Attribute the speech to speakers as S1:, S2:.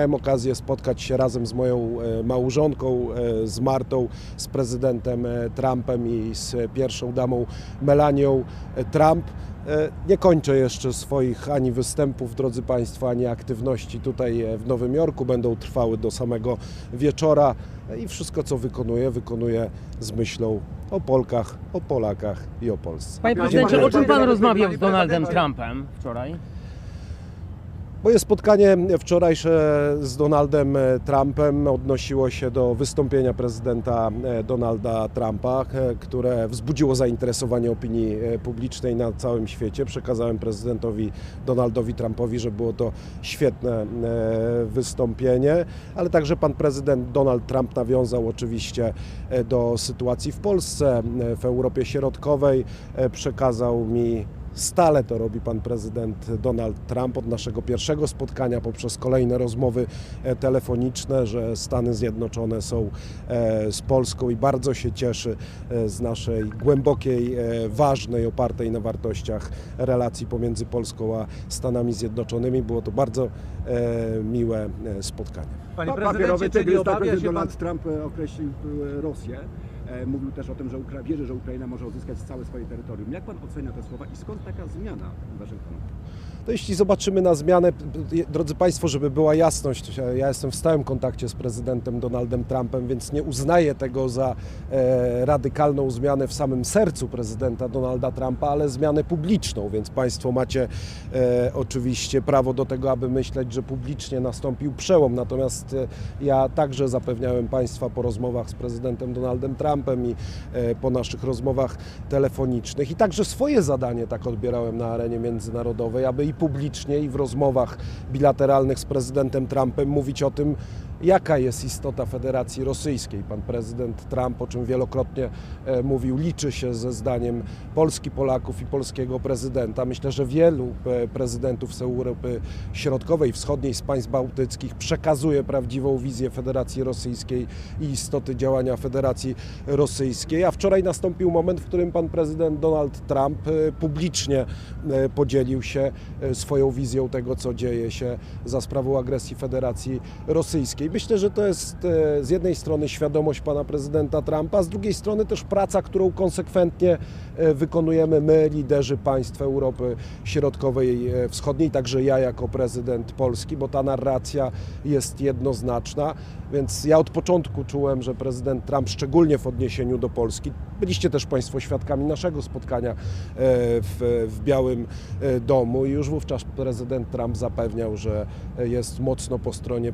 S1: Miałem okazję spotkać się razem z moją e, małżonką, e, z Martą, z prezydentem e, Trumpem i z pierwszą damą Melanią Trump. Nie kończę jeszcze swoich ani występów, drodzy Państwo, ani aktywności tutaj w Nowym Jorku. Będą trwały do samego wieczora i wszystko, co wykonuję, wykonuję z myślą o Polkach, o Polakach i o Polsce.
S2: Panie prezydencie, o czym pan rozmawiał z Donaldem Trumpem wczoraj?
S1: Moje spotkanie wczorajsze z Donaldem e, Trumpem odnosiło się do wystąpienia prezydenta e, Donalda Trumpa, e, które wzbudziło zainteresowanie opinii publicznej na całym świecie. Przekazałem prezydentowi Donaldowi Trumpowi, że było to świetne wystąpienie, ale także pan prezydent Donald Trump nawiązał oczywiście do sytuacji w Polsce, w Europie Środkowej, przekazał mi Stale to robi pan prezydent Donald Trump od naszego pierwszego spotkania poprzez kolejne rozmowy e, telefoniczne, że Stany Zjednoczone są e, z Polską i bardzo się cieszy e, z naszej głębokiej, ważnej, opartej na wartościach relacji pomiędzy Polską a Stanami Zjednoczonymi. Było to bardzo miłe spotkanie.
S3: Panie
S4: Pa-
S3: prezydencie,
S4: papierowy
S3: czyli
S4: tygrys, tak
S3: się pan...
S4: Donald Trump określił Rosję. E, Mówił też o tym, że Ukra- wierzy, że Ukraina może uzyskać całe swoje terytorium. Jak pan ocenia te słowa i skąd taka zmiana Waszyngtonu?
S1: To jeśli zobaczymy na zmianę, drodzy Państwo, żeby była jasność, ja jestem w stałym kontakcie z prezydentem Donaldem Trumpem, więc nie uznaję tego za e, radykalną zmianę w samym sercu prezydenta Donalda Trumpa, ale zmianę publiczną, więc Państwo macie e, oczywiście prawo do tego, aby myśleć, że publicznie nastąpił przełom. Natomiast e, ja także zapewniałem Państwa po rozmowach z prezydentem Donaldem Trumpem i e, po naszych rozmowach telefonicznych. I także swoje zadanie tak odbierałem na arenie międzynarodowej, aby i publicznie, i w rozmowach bilateralnych z prezydentem Trumpem mówić o tym, jaka jest istota Federacji Rosyjskiej. Pan prezydent Trump, o czym wielokrotnie e, mówił, liczy się ze zdaniem Polski, Polaków i polskiego prezydenta. Myślę, że wielu e, prezydentów z Europy Środkowej, Wschodniej, z państw bałtyckich przekazuje prawdziwą wizję Federacji Rosyjskiej i istoty działania Federacji Rosyjskiej. A wczoraj nastąpił moment, w którym pan prezydent Donald Trump e, publicznie podzielił się swoją wizją tego, co dzieje się za sprawą agresji Federacji Rosyjskiej. Myślę, że to jest e, z jednej strony świadomość pana prezydenta Trumpa, z drugiej strony też praca, którą konsekwentnie e, wykonujemy my, liderzy państw Europy Środkowej, e, Wschodniej, także ja jako prezydent Polski, bo ta narracja jest jednoznaczna. Więc ja od początku czułem, że prezydent Trump, szczególnie w odniesieniu do Polski, byliście też Państwo świadkami naszego spotkania w, w Białym Domu i już wówczas prezydent Trump zapewniał, że jest mocno po stronie